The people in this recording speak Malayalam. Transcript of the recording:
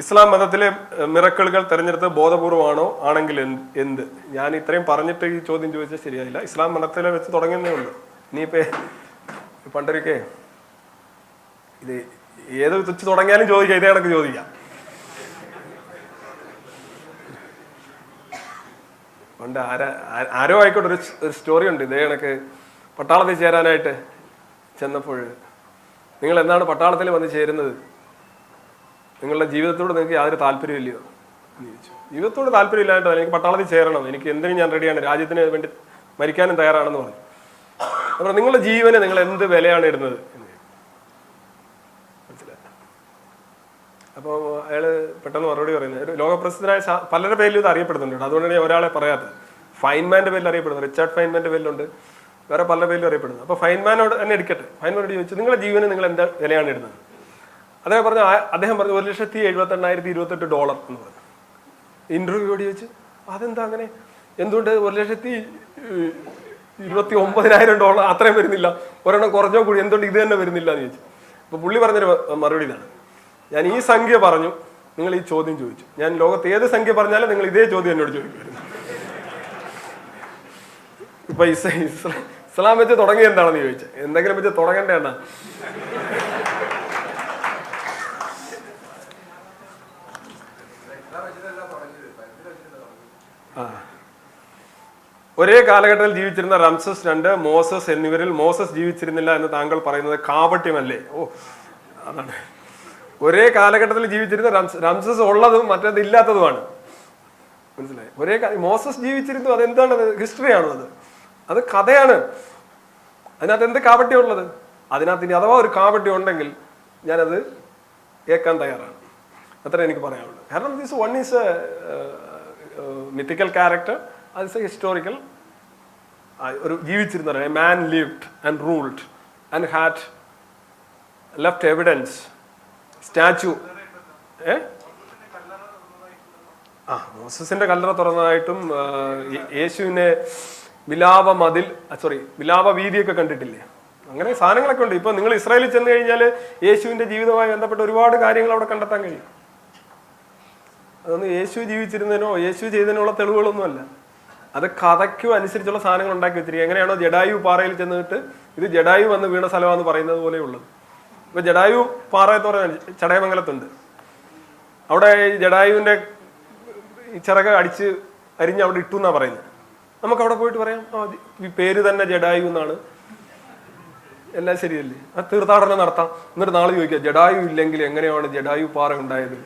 ഇസ്ലാം മതത്തിലെ മിറക്കിളുകൾ തെരഞ്ഞെടുത്ത് ബോധപൂർവമാണോ? ആണെങ്കിൽ എന്ത് എന്ത്? ഞാൻ ഇത്രയും പറഞ്ഞിട്ട് ഈ ചോദ്യം ചോദിച്ചാൽ ശരിയായില്ല. ഇസ്ലാം മതത്തിലെ വെച്ച് തുടങ്ങുന്നേ ഉള്ളൂ. ഇനിയിപ്പോ പണ്ടൊരിക്കേ ഇത് ഏത് വെച്ച് തുടങ്ങിയാലും ചോദിക്കാം. ഇതേ കണക്ക് ചോദിക്കാം. പണ്ട് ആരാ ആരോ ആയിക്കോട്ടെ ഒരു ഒരു സ്റ്റോറി ഉണ്ട്. ഇതേ കണക്ക് പട്ടാളത്തിൽ ചേരാനായിട്ട് ചെന്നപ്പോൾ നിങ്ങൾ എന്താണ് പട്ടാളത്തിൽ വന്ന് ചേരുന്നത്? നിങ്ങളുടെ ജീവിതത്തോട് നിങ്ങൾക്ക് യാതൊരു ചോദിച്ചു ജീവിതത്തോട് താല്പര്യമില്ലായിട്ടോ എനിക്ക് പട്ടാളത്തിൽ ചേരണം. എനിക്ക് എന്തിനും ഞാൻ റെഡിയാണ് രാജ്യത്തിന് വേണ്ടി മരിക്കാനും തയ്യാറാണെന്ന് പറഞ്ഞു. അപ്പോൾ നിങ്ങളുടെ ജീവന് നിങ്ങൾ എന്ത് വിലയാണ് ഇടുന്നത്? അപ്പോൾ അയാൾ പെട്ടെന്ന് മറുപടി പറയുന്നത് ലോകപ്രസിദ്ധനായ പലരുടെ പേരിൽ ഇത് അറിയപ്പെടുന്നുണ്ട്. അതുകൊണ്ടാണ് ഞാൻ ഒരാളെ പറയാത്തത്. ഫൈൻമാന്റെ പേരിൽ അറിയപ്പെടുന്നു റിച്ചാർഡ് ഫൈൻമാന്റെ പേരിലുണ്ട്. വേറെ പല പേരിലും അറിയപ്പെടുന്നു. അപ്പോൾ ഫൈൻമാനോട് തന്നെ എടുക്കട്ടെ ഫൈൻമാനോട് ചോദിച്ചു നിങ്ങളുടെ ജീവന് നിങ്ങൾ എന്താ വിലയാണ് ഇടുന്നത്? അദ്ദേഹം പറഞ്ഞു അദ്ദേഹം പറഞ്ഞു ഒരു ലക്ഷത്തി എഴുപത്തി എണ്ണായിരത്തി ഇരുപത്തെട്ട് ഡോളർ എന്ന് പറഞ്ഞു. ഇന്റർവ്യൂയോട് വെച്ച് അതെന്താ അങ്ങനെ? എന്തുകൊണ്ട് ഒരു ലക്ഷത്തി ഇരുപത്തി ഒമ്പതിനായിരം ഡോളർ അത്രയും വരുന്നില്ല? ഒരെണ്ണം കുറഞ്ഞോ കൂടി എന്തുകൊണ്ട് ഇത് തന്നെ വരുന്നില്ല? എന്ന് ചോദിച്ചു. അപ്പൊ പുള്ളി പറഞ്ഞൊരു മറുപടി ഇതാണ്. ഞാൻ ഈ സംഖ്യ പറഞ്ഞു നിങ്ങൾ ഈ ചോദ്യം ചോദിച്ചു. ഞാൻ ലോകത്ത് ഏത് സംഖ്യ പറഞ്ഞാലും നിങ്ങൾ ഇതേ ചോദ്യം എന്നോട് ചോദിക്കുമായിരുന്നു. ഇപ്പൊ ഇസ് ഇസ്ലാ- വെച്ച് തുടങ്ങി എന്താണെന്ന് ചോദിച്ചത് എന്തെങ്കിലും വെച്ച് തുടങ്ങേണ്ട എന്നാ ആ. ഒരേ കാലഘട്ടത്തിൽ ജീവിച്ചിരുന്ന റംസസ് രണ്ട് മോസസ് എന്നിവരിൽ മോസസ് ജീവിച്ചിരുന്നില്ല എന്ന് താങ്കൾ പറയുന്നത് കാപട്യമല്ലേ? ഓ അതാണ്. ഒരേ കാലഘട്ടത്തിൽ ജീവിച്ചിരുന്ന റംസ് റംസസ് ഉള്ളതും മറ്റേത് ഇല്ലാത്തതുമാണ്. മനസ്സിലായി? ഒരേ മോസസ് ജീവിച്ചിരുന്നു അതെന്താണ്? ഹിസ്റ്ററിയാണോ അത്? അത് കഥയാണ്. അതിനകത്ത് എന്ത് കാപട്യം ഉള്ളത്? അതിനകത്ത് ഇനി അഥവാ ഒരു കാപട്യം ഉണ്ടെങ്കിൽ ഞാനത് കേൾക്കാൻ തയ്യാറാണ്. അത്ര എനിക്ക് പറയാനുള്ളൂ. കാരണം this one is mythical character അത് ഇസ് എ ഹിസ്റ്റോറിക്കൽ ഒരു ജീവിച്ചിരുന്ന a man lived and ruled and had left evidence statue ഏ? ആ മോസസിന്റെ കല്ലറ തുറന്നതായിട്ടും യേശുവിനെ വിലാപ മതിൽ സോറി വിലാപ വീതിയൊക്കെ കണ്ടിട്ടില്ലേ? അങ്ങനെ സാധനങ്ങളൊക്കെ ഉണ്ട്. ഇപ്പൊ നിങ്ങൾ ഇസ്രായേലിൽ ചെന്ന് കഴിഞ്ഞാൽ യേശുവിന്റെ ജീവിതവുമായി ബന്ധപ്പെട്ട ഒരുപാട് കാര്യങ്ങൾ അവിടെ കണ്ടെത്താൻ കഴിയും. അതൊന്നും യേശു ജീവിച്ചിരുന്നതിനോ യേശു ചെയ്തതിനുള്ള തെളിവുകളൊന്നുമല്ല. അത് കഥയ്ക്കും അനുസരിച്ചുള്ള സാധനങ്ങൾ ഉണ്ടാക്കി വെച്ചിരിക്കുക. എങ്ങനെയാണോ ജഡായു പാറയിൽ ചെന്നിട്ട് ഇത് ജഡായു വന്ന് വീണ സ്ഥലമാണെന്ന് പറയുന്നത് പോലെ ഉള്ളത്. ഇപ്പൊ ജഡായു പാറ എന്ന് ചടയമംഗലത്തുണ്ട്. അവിടെ ഈ ജഡായുവിന്റെ ചിറക് അടിച്ച് അരിഞ്ഞ് അവിടെ ഇട്ടു എന്നാ പറയുന്നത്. നമുക്ക് അവിടെ പോയിട്ട് പറയാം പേര് തന്നെ ജഡായു എന്നാണ്. എല്ലാം ശരിയല്ലേ? ആ തീർത്ഥാടനം നടത്താം. എന്നിട്ട് നാളെ ചോദിക്കാം ജഡായു ഇല്ലെങ്കിൽ എങ്ങനെയാണ് ജഡായു പാറ ഉണ്ടായത്?